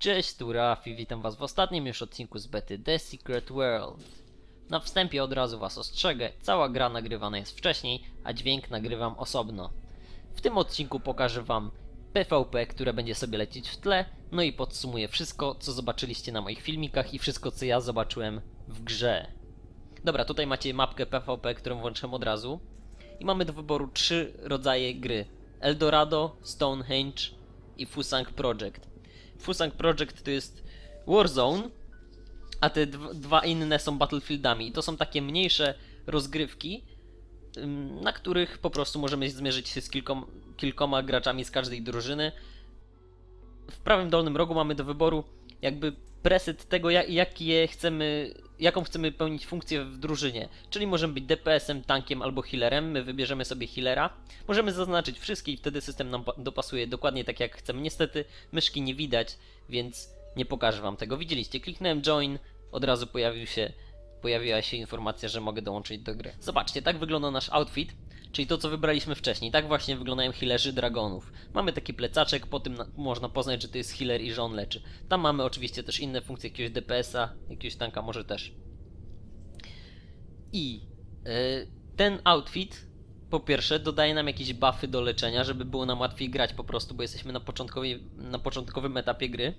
Cześć, tu Rafi, witam was w ostatnim już odcinku z bety The Secret World. Na wstępie od razu was ostrzegę, cała gra nagrywana jest wcześniej, a dźwięk nagrywam osobno. W tym odcinku pokażę wam PvP, które będzie sobie lecieć w tle, no i podsumuję wszystko, co zobaczyliście na moich filmikach i wszystko, co ja zobaczyłem w grze. Dobra, tutaj macie mapkę PvP, którą włączyłem od razu. I mamy do wyboru trzy rodzaje gry. Eldorado, Stonehenge i Fusang Project. Fusang Project to jest Warzone, a te dw- dwa inne są Battlefieldami. I to są takie mniejsze rozgrywki, na których po prostu możemy zmierzyć się z kilkom, kilkoma graczami z każdej drużyny. W prawym dolnym rogu mamy do wyboru jakby preset tego, jak, jakie chcemy, jaką chcemy pełnić funkcję w drużynie. Czyli możemy być DPS-em, tankiem albo healerem. My wybierzemy sobie healera. Możemy zaznaczyć wszystkie i wtedy system nam pa- dopasuje dokładnie tak jak chcemy. Niestety myszki nie widać, więc nie pokażę wam tego. Widzieliście, kliknąłem join, od razu pojawił się, pojawiła się informacja, że mogę dołączyć do gry. Zobaczcie, tak wygląda nasz outfit. Czyli to, co wybraliśmy wcześniej. Tak właśnie wyglądają healerzy dragonów. Mamy taki plecaczek, po tym na- można poznać, że to jest healer i że on leczy. Tam mamy oczywiście też inne funkcje, jakiegoś DPS-a, jakiegoś tanka może też. I e, ten outfit, po pierwsze, dodaje nam jakieś buffy do leczenia, żeby było nam łatwiej grać po prostu, bo jesteśmy na, na początkowym etapie gry.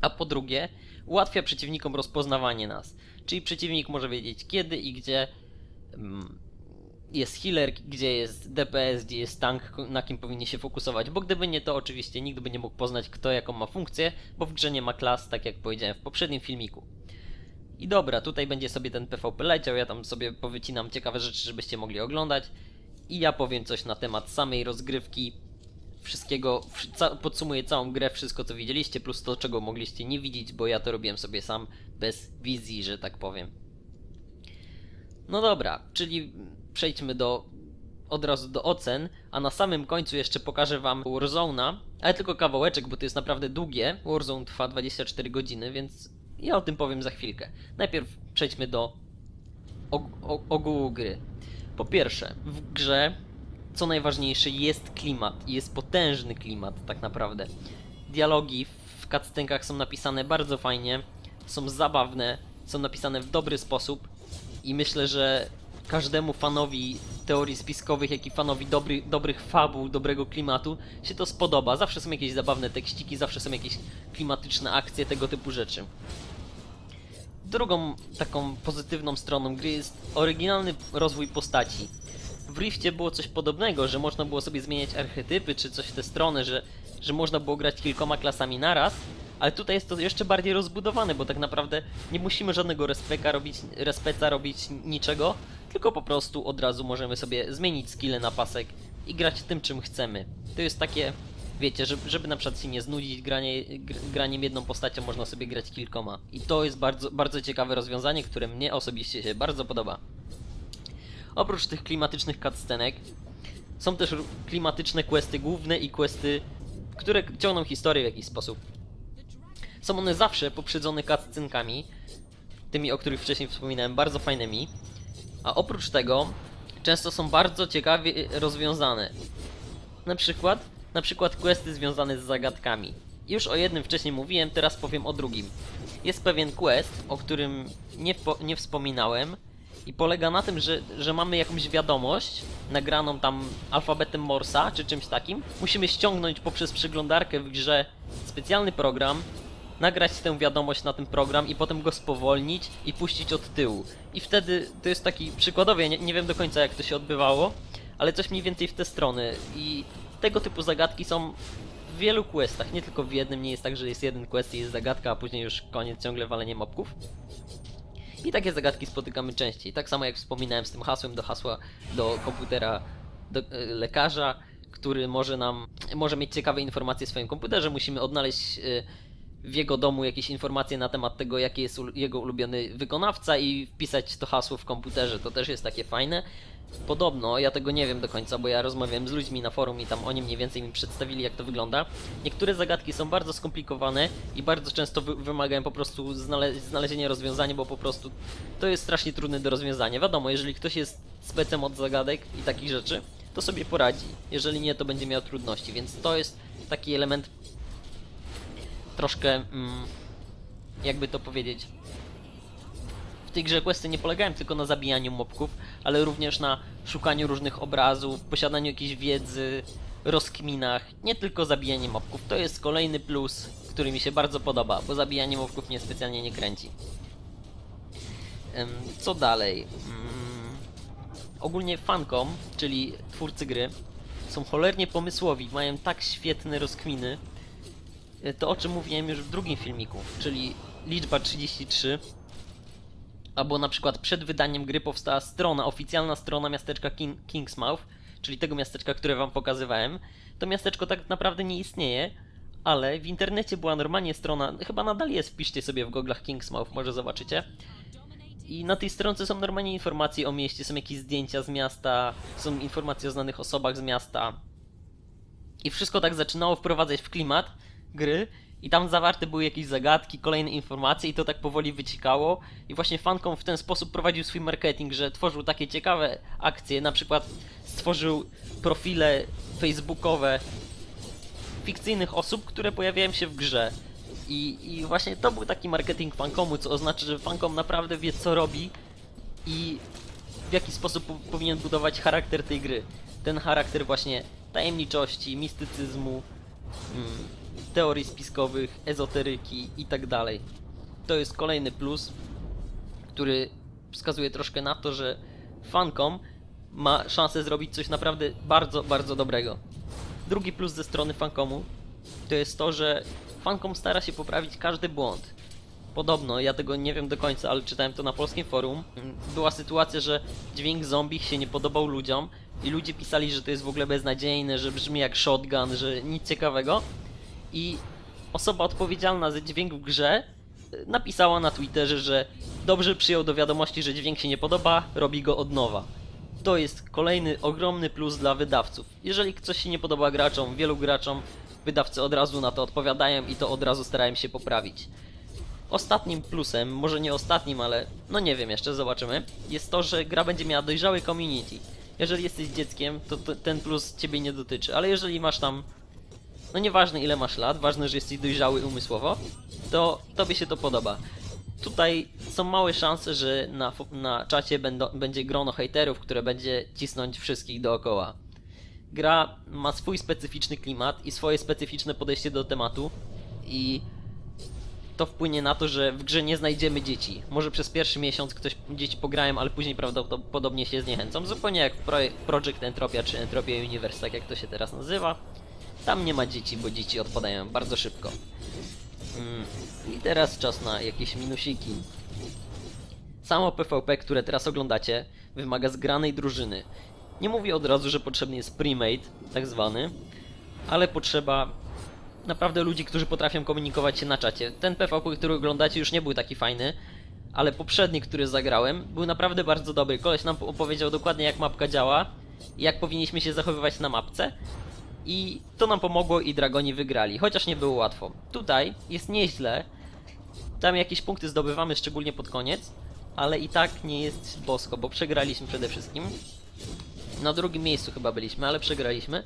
A po drugie, ułatwia przeciwnikom rozpoznawanie nas. Czyli przeciwnik może wiedzieć kiedy i gdzie mm, jest healer, gdzie jest DPS, gdzie jest tank, na kim powinien się fokusować. Bo gdyby nie to, oczywiście nikt by nie mógł poznać, kto jaką ma funkcję, bo w grze nie ma klas, tak jak powiedziałem w poprzednim filmiku. I dobra, tutaj będzie sobie ten PvP leciał, ja tam sobie powycinam ciekawe rzeczy, żebyście mogli oglądać. I ja powiem coś na temat samej rozgrywki, wszystkiego, wsz- ca- podsumuję całą grę, wszystko co widzieliście, plus to czego mogliście nie widzieć, bo ja to robiłem sobie sam, bez wizji, że tak powiem. No dobra, czyli przejdźmy do od razu do ocen, a na samym końcu jeszcze pokażę wam Warzone'a, ale tylko kawałeczek, bo to jest naprawdę długie. Warzone trwa 24 godziny, więc ja o tym powiem za chwilkę. Najpierw przejdźmy do og- o- ogółu gry. Po pierwsze, w grze co najważniejsze jest klimat, jest potężny klimat tak naprawdę. Dialogi w cutscenkach są napisane bardzo fajnie, są zabawne, są napisane w dobry sposób i myślę, że każdemu fanowi teorii spiskowych, jak i fanowi dobry, dobrych fabuł, dobrego klimatu się to spodoba. Zawsze są jakieś zabawne tekściki, zawsze są jakieś klimatyczne akcje, tego typu rzeczy. Drugą taką pozytywną stroną gry jest oryginalny rozwój postaci. W Rifcie było coś podobnego, że można było sobie zmieniać archetypy czy coś w tę stronę, że, że można było grać kilkoma klasami naraz, ale tutaj jest to jeszcze bardziej rozbudowane, bo tak naprawdę nie musimy żadnego respeka robić, respeca robić niczego, tylko po prostu od razu możemy sobie zmienić skille na pasek i grać tym czym chcemy. To jest takie, wiecie, żeby, żeby na przykład się nie znudzić granie, gr- graniem jedną postacią, można sobie grać kilkoma. I to jest bardzo, bardzo ciekawe rozwiązanie, które mnie osobiście się bardzo podoba. Oprócz tych klimatycznych cutscenek są też klimatyczne questy główne i questy, które ciągną historię w jakiś sposób. Są one zawsze poprzedzone cutscenkami, tymi, o których wcześniej wspominałem, bardzo fajnymi. A oprócz tego często są bardzo ciekawie e, rozwiązane. Na przykład, na przykład questy związane z zagadkami. Już o jednym wcześniej mówiłem, teraz powiem o drugim. Jest pewien quest, o którym nie, nie wspominałem i polega na tym, że, że mamy jakąś wiadomość nagraną tam alfabetem Morsa czy czymś takim. Musimy ściągnąć poprzez przeglądarkę w grze specjalny program, nagrać tę wiadomość na ten program i potem go spowolnić i puścić od tyłu. I wtedy to jest taki przykładowy, nie, nie wiem do końca jak to się odbywało, ale coś mniej więcej w te strony. I tego typu zagadki są w wielu questach, nie tylko w jednym, nie jest tak, że jest jeden quest i jest zagadka, a później już koniec, ciągle walenie mobków. I takie zagadki spotykamy częściej. Tak samo jak wspominałem z tym hasłem do hasła do komputera do, e, lekarza, który może nam może mieć ciekawe informacje w swoim komputerze. Musimy odnaleźć e, w jego domu jakieś informacje na temat tego, jaki jest jego ulubiony wykonawca i wpisać to hasło w komputerze. To też jest takie fajne. Podobno, ja tego nie wiem do końca, bo ja rozmawiałem z ludźmi na forum i tam oni mniej więcej mi przedstawili, jak to wygląda. Niektóre zagadki są bardzo skomplikowane i bardzo często wy wymagają po prostu znale znalezienia rozwiązania, bo po prostu to jest strasznie trudne do rozwiązania. Wiadomo, jeżeli ktoś jest specem od zagadek i takich rzeczy, to sobie poradzi. Jeżeli nie, to będzie miał trudności, więc to jest taki element troszkę, mm, jakby to powiedzieć, w tej grze questy nie polegają tylko na zabijaniu mobków, ale również na szukaniu różnych obrazów, posiadaniu jakiejś wiedzy, rozkminach, nie tylko zabijanie mobków. To jest kolejny plus, który mi się bardzo podoba, bo zabijanie mobków mnie specjalnie nie kręci. Co dalej? Mm, Ogólnie Fancom, czyli twórcy gry, są cholernie pomysłowi, mają tak świetne rozkminy. E, To o czym mówiłem już w drugim filmiku, czyli liczba 33, albo na przykład przed wydaniem gry powstała strona, oficjalna strona miasteczka King, Kingsmouth, czyli tego miasteczka, które wam pokazywałem. To miasteczko tak naprawdę nie istnieje, ale w internecie była normalnie strona, chyba nadal jest, wpiszcie sobie w goglach Kingsmouth, może zobaczycie. I na tej stronce są normalnie informacje o mieście, są jakieś zdjęcia z miasta, są informacje o znanych osobach z miasta. I wszystko tak zaczynało wprowadzać w klimat gry i tam zawarte były jakieś zagadki, kolejne informacje i to tak powoli wycikało. I właśnie Fancom w ten sposób prowadził swój marketing, że tworzył takie ciekawe akcje, na przykład stworzył profile facebookowe fikcyjnych osób, które pojawiają się w grze. I, I właśnie to był taki marketing Fancomu, co oznacza, że Fancom naprawdę wie co robi i w jaki sposób po powinien budować charakter tej gry. Ten charakter właśnie tajemniczości, mistycyzmu, mm, teorii spiskowych, ezoteryki i tak. To jest kolejny plus, który wskazuje troszkę na to, że Fancom ma szansę zrobić coś naprawdę bardzo, bardzo dobrego. Drugi plus ze strony Fancomu to jest to, że Fancom stara się poprawić każdy błąd. Podobno, ja tego nie wiem do końca, ale czytałem to na polskim forum. Była sytuacja, że dźwięk zombie się nie podobał ludziom i ludzie pisali, że to jest w ogóle beznadziejne, że brzmi jak shotgun, że nic ciekawego. I osoba odpowiedzialna za dźwięk w grze y, napisała na Twitterze, że dobrze przyjął do wiadomości, że dźwięk się nie podoba, robi go od nowa. To jest kolejny ogromny plus dla wydawców. Jeżeli coś się nie podoba graczom, wielu graczom, wydawcy od razu na to odpowiadają i to od razu starają się poprawić. Ostatnim plusem, może nie ostatnim, ale no nie wiem jeszcze, zobaczymy, jest to, że gra będzie miała dojrzałe community. Jeżeli jesteś dzieckiem, to, to ten plus ciebie nie dotyczy, ale jeżeli masz tam, no nieważne ile masz lat, ważne, że jesteś dojrzały umysłowo, to tobie się to podoba. Tutaj są małe szanse, że na, na czacie będą, będzie grono hejterów, które będzie cisnąć wszystkich dookoła. Gra ma swój specyficzny klimat i swoje specyficzne podejście do tematu i to wpłynie na to, że w grze nie znajdziemy dzieci. Może przez pierwszy miesiąc ktoś dzieci pograją, ale później prawdopodobnie się zniechęcą. Zupełnie jak w Pro- Project Entropia czy Entropia Universe, tak jak to się teraz nazywa. Tam nie ma dzieci, bo dzieci odpadają bardzo szybko. Mm, I teraz czas na jakieś minusiki. Samo PvP, które teraz oglądacie, wymaga zgranej drużyny. Nie mówię od razu, że potrzebny jest premade, tak zwany, ale potrzeba naprawdę ludzi, którzy potrafią komunikować się na czacie. Ten PvP, który oglądacie, już nie był taki fajny, ale poprzedni, który zagrałem, był naprawdę bardzo dobry. Koleś nam opowiedział dokładnie, jak mapka działa jak powinniśmy się zachowywać na mapce. I to nam pomogło i Dragoni wygrali, chociaż nie było łatwo. Tutaj jest nieźle. Tam jakieś punkty zdobywamy, szczególnie pod koniec, ale i tak nie jest bosko, bo przegraliśmy przede wszystkim. Na drugim miejscu chyba byliśmy, ale przegraliśmy.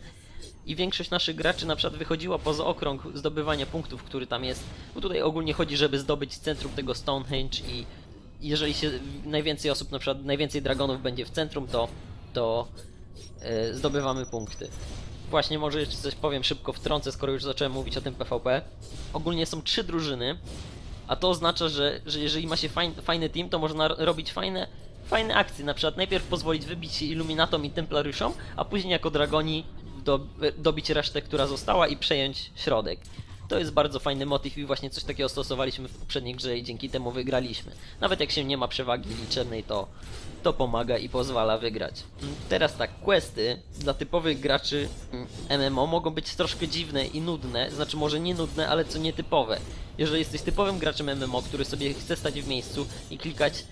I większość naszych graczy na przykład wychodziła poza okrąg zdobywania punktów, który tam jest. Bo tutaj ogólnie chodzi, żeby zdobyć centrum tego Stonehenge i jeżeli się najwięcej osób, na przykład najwięcej dragonów będzie w centrum, to, to e, zdobywamy punkty. Właśnie może jeszcze coś powiem szybko wtrącę, skoro już zacząłem mówić o tym PvP. Ogólnie są trzy drużyny, a to oznacza, że, że jeżeli ma się fajn, fajny team, to można ro- robić fajne, fajne akcje. Na przykład najpierw pozwolić wybić się Illuminatom i Templariuszom, a później jako dragoni do, dobić resztę, która została i przejąć środek. To jest bardzo fajny motyw i właśnie coś takiego stosowaliśmy w poprzedniej grze i dzięki temu wygraliśmy. Nawet jak się nie ma przewagi liczebnej, to, to pomaga i pozwala wygrać. Teraz tak, questy dla typowych graczy mm, MMO mogą być troszkę dziwne i nudne, znaczy może nie nudne, ale co nietypowe. Jeżeli jesteś typowym graczem MMO, który sobie chce stać w miejscu i klikać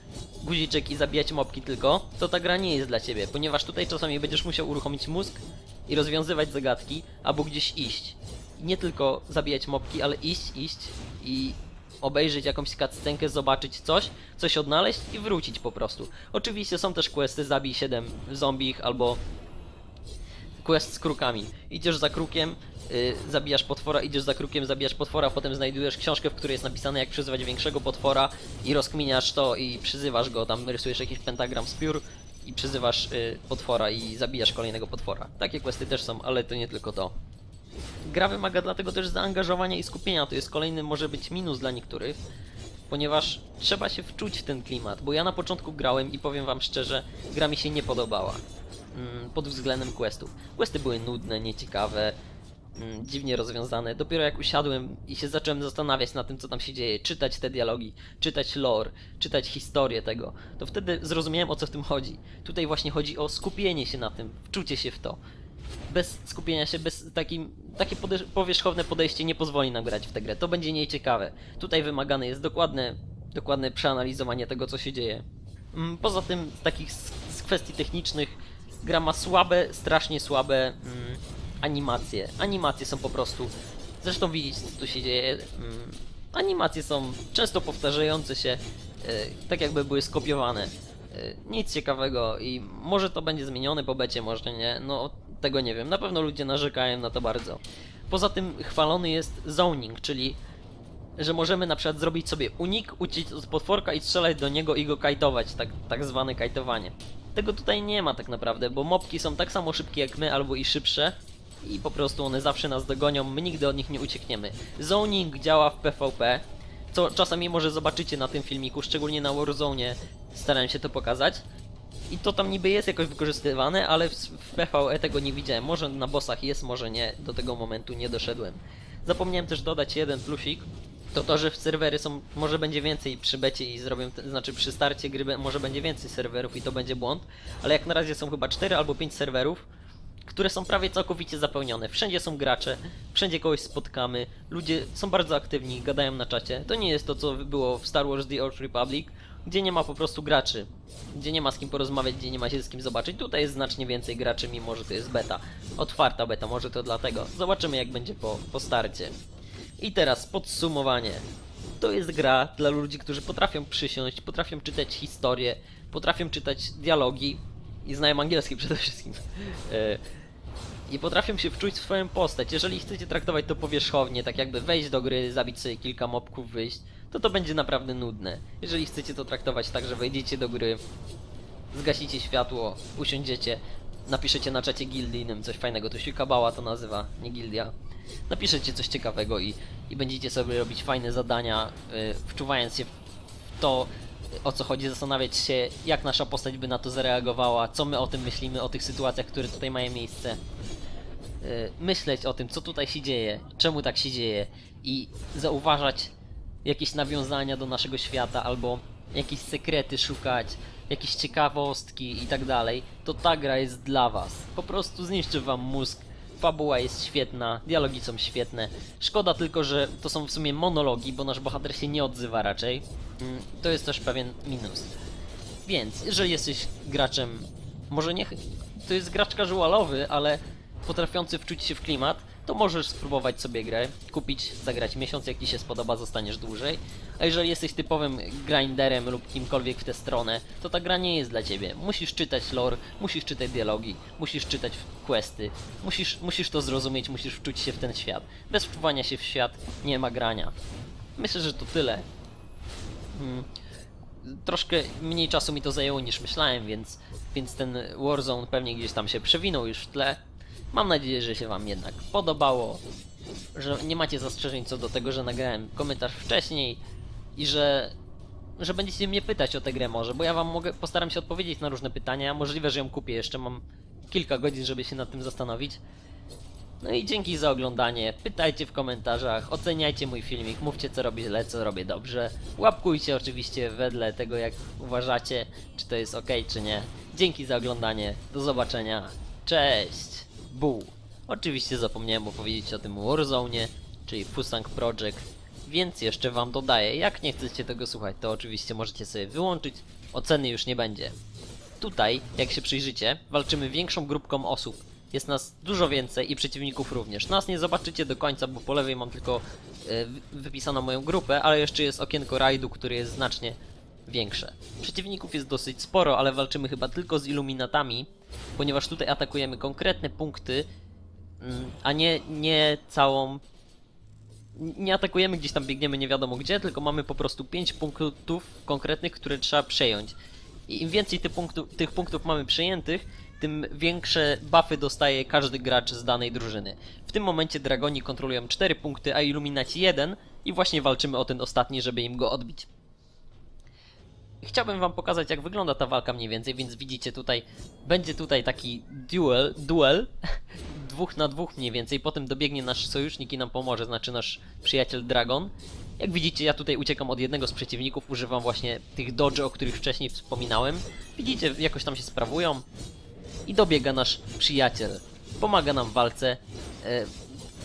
guziczek i zabijać mobki tylko, to ta gra nie jest dla ciebie, ponieważ tutaj czasami będziesz musiał uruchomić mózg i rozwiązywać zagadki, albo gdzieś iść. I nie tylko zabijać mobki, ale iść, iść i obejrzeć jakąś cutscenkę, zobaczyć coś, coś odnaleźć i wrócić po prostu. Oczywiście są też questy, zabij 7 zombich albo quest z krukami. Idziesz za krukiem, y, zabijasz potwora, idziesz za krukiem, zabijasz potwora, potem znajdujesz książkę, w której jest napisane jak przyzywać większego potwora i rozkminiasz to i przyzywasz go, tam rysujesz jakiś pentagram z piór i przyzywasz y, potwora i zabijasz kolejnego potwora. Takie questy też są, ale to nie tylko to. Gra wymaga dlatego też zaangażowania i skupienia, to jest kolejny może być minus dla niektórych, ponieważ trzeba się wczuć w ten klimat, bo ja na początku grałem i powiem wam szczerze, gra mi się nie podobała mm, pod względem questów. Questy były nudne, nieciekawe, mm, dziwnie rozwiązane. Dopiero jak usiadłem i się zacząłem zastanawiać nad tym, co tam się dzieje, czytać te dialogi, czytać lore, czytać historię tego, to wtedy zrozumiałem o co w tym chodzi. Tutaj właśnie chodzi o skupienie się na tym, wczucie się w to. Bez skupienia się, bez takim, takie pode- powierzchowne podejście nie pozwoli nam grać w tę grę. To będzie nieciekawe. Tutaj wymagane jest dokładne, dokładne przeanalizowanie tego, co się dzieje. Mm, Poza tym, z takich z, z kwestii technicznych, gra ma słabe, strasznie słabe mm, animacje. Animacje są po prostu. Zresztą widzicie, co tu się dzieje. Mm, animacje są często powtarzające się, e, tak jakby były skopiowane. E, nic ciekawego i może to będzie zmienione po becie, może nie. No, tego nie wiem. Na pewno ludzie narzekają na to bardzo. Poza tym chwalony jest zoning, czyli że możemy na przykład zrobić sobie unik, uciec od potworka i strzelać do niego i go kajtować, tak, tak zwane kajtowanie. Tego tutaj nie ma tak naprawdę, bo mobki są tak samo szybkie jak my, albo i szybsze i po prostu one zawsze nas dogonią, my nigdy od nich nie uciekniemy. Zoning działa w PvP, co czasami może zobaczycie na tym filmiku, szczególnie na Warzone starałem się to pokazać. I to tam niby jest jakoś wykorzystywane, ale w, PvE tego nie widziałem. Może na bossach jest, może nie. Do tego momentu nie doszedłem. Zapomniałem też dodać jeden plusik. To to, że w serwery są, może będzie więcej przy becie i zrobię, znaczy przy starcie gry może będzie więcej serwerów i to będzie błąd, ale jak na razie są chyba 4 albo 5 serwerów, które są prawie całkowicie zapełnione. Wszędzie są gracze, wszędzie kogoś spotkamy, ludzie są bardzo aktywni, gadają na czacie. To nie jest to, co było w Star Wars The Old Republic, gdzie nie ma po prostu graczy, gdzie nie ma z kim porozmawiać, gdzie nie ma się z kim zobaczyć. Tutaj jest znacznie więcej graczy, mimo że to jest beta. Otwarta beta, może to dlatego. Zobaczymy, jak będzie po, po starcie. I teraz podsumowanie. To jest gra dla ludzi, którzy potrafią przysiąść, potrafią czytać historię, potrafią czytać dialogi i znają angielski przede wszystkim. E, I potrafią się wczuć w swoją postać. Jeżeli chcecie traktować to powierzchownie, tak jakby wejść do gry, zabić sobie kilka mobków, wyjść, to to będzie naprawdę nudne. Jeżeli chcecie to traktować tak, że wejdziecie do gry, zgasicie światło, usiądziecie, napiszecie na czacie gildijnym coś fajnego, to się kabała to nazywa, nie gildia. Napiszecie coś ciekawego i, i będziecie sobie robić fajne zadania, yy, wczuwając się w to, o co chodzi, zastanawiać się, jak nasza postać by na to zareagowała, co my o tym myślimy, o tych sytuacjach, które tutaj mają miejsce. Yy, myśleć o tym, co tutaj się dzieje, czemu tak się dzieje i zauważać jakieś nawiązania do naszego świata albo jakieś sekrety szukać, jakieś ciekawostki i tak dalej, to ta gra jest dla was. Po prostu zniszczy wam mózg. Fabuła jest świetna, dialogi są świetne. Szkoda tylko, że to są w sumie monologi, bo nasz bohater się nie odzywa raczej. Mm, To jest też pewien minus. Więc, jeżeli jesteś graczem, może nie. To jest gracz casualowy, ale potrafiący wczuć się w klimat, to możesz spróbować sobie grę, kupić, zagrać miesiąc, jak ci się spodoba, zostaniesz dłużej. A jeżeli jesteś typowym grinderem lub kimkolwiek w tę stronę, to ta gra nie jest dla ciebie. Musisz czytać lore, musisz czytać dialogi, musisz czytać questy, musisz, musisz to zrozumieć, musisz wczuć się w ten świat. Bez wczuwania się w świat nie ma grania. Myślę, że to tyle. Mm troszkę mniej czasu mi to zajęło niż myślałem, więc, więc ten Warzone pewnie gdzieś tam się przewinął już w tle. Mam nadzieję, że się Wam jednak podobało, że nie macie zastrzeżeń co do tego, że nagrałem komentarz wcześniej i że, że będziecie mnie pytać o tę grę może, bo ja Wam mogę, postaram się odpowiedzieć na różne pytania. Możliwe, że ją kupię jeszcze, mam kilka godzin, żeby się nad tym zastanowić. No i dzięki za oglądanie. Pytajcie w komentarzach, oceniajcie mój filmik, mówcie co robię źle, co robię dobrze. Łapkujcie oczywiście wedle tego jak uważacie, czy to jest ok, czy nie. Dzięki za oglądanie, do zobaczenia. Cześć! Oczywiście zapomniałem opowiedzieć o tym Warzone, czyli Fusang Project, więc jeszcze wam dodaję. Jak nie chcecie tego słuchać, to oczywiście możecie sobie wyłączyć, oceny już nie będzie. Tutaj, jak się przyjrzycie, walczymy większą grupką osób. Jest nas dużo więcej i przeciwników również. Nas nie zobaczycie do końca, bo po lewej mam tylko wy- wypisaną moją grupę, ale jeszcze jest okienko rajdu, który jest znacznie większe. Przeciwników jest dosyć sporo, ale walczymy chyba tylko z iluminatami, ponieważ tutaj atakujemy konkretne punkty, mm, a nie, nie całą nie atakujemy gdzieś tam, biegniemy nie wiadomo gdzie, tylko mamy po prostu 5 punktów konkretnych, które trzeba przejąć. I im więcej tych punktów, tych punktów mamy przejętych, tym większe buffy dostaje każdy gracz z danej drużyny. W tym momencie Dragoni kontrolują 4 punkty, a Illuminaci 1 i właśnie walczymy o ten ostatni, żeby im go odbić. Chciałbym wam pokazać jak wygląda ta walka mniej więcej, więc widzicie tutaj, będzie tutaj taki duel, duel dwóch na dwóch mniej więcej, potem dobiegnie nasz sojusznik i nam pomoże, znaczy nasz przyjaciel Dragon. Jak widzicie, ja tutaj uciekam od jednego z przeciwników, używam właśnie tych dodge, o których wcześniej wspominałem. Widzicie, jakoś tam się sprawują. I dobiega nasz przyjaciel. Pomaga nam w walce. E,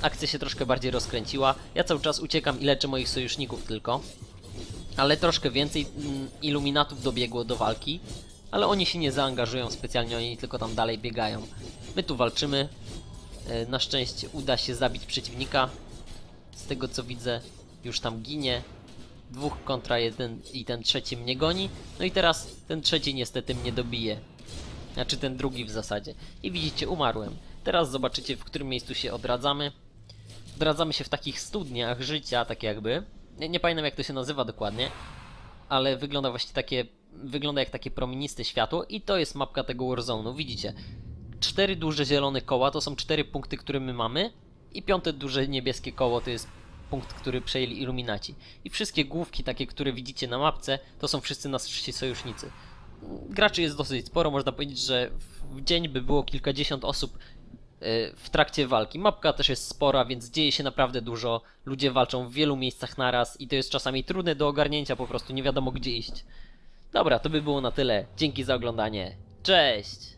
akcja się troszkę bardziej rozkręciła. Ja cały czas uciekam i leczę moich sojuszników tylko. Ale troszkę więcej mm, iluminatów dobiegło do walki. Ale oni się nie zaangażują specjalnie, oni tylko tam dalej biegają. My tu walczymy. E, Na szczęście uda się zabić przeciwnika. Z tego co widzę, już tam ginie. Dwóch kontra jeden i ten trzeci mnie goni. No i teraz ten trzeci niestety mnie dobije. Znaczy ten drugi w zasadzie. I widzicie, umarłem. Teraz zobaczycie, w którym miejscu się odradzamy. Odradzamy się w takich studniach życia, tak jakby. Nie, nie pamiętam jak to się nazywa dokładnie. Ale wygląda właśnie takie... Wygląda jak takie promieniste światło i to jest mapka tego Warzone'u. Widzicie, cztery duże zielone koła to są cztery punkty, które my mamy i piąte duże niebieskie koło to jest punkt, który przejęli iluminaci. I wszystkie główki takie, które widzicie na mapce, to są wszyscy nasi sojusznicy. Graczy jest dosyć sporo, można powiedzieć, że w dzień by było kilkadziesiąt osób w trakcie walki. Mapka też jest spora, więc dzieje się naprawdę dużo. Ludzie walczą w wielu miejscach naraz i to jest czasami trudne do ogarnięcia, po prostu nie wiadomo gdzie iść. Dobra, to by było na tyle. Dzięki za oglądanie. Cześć!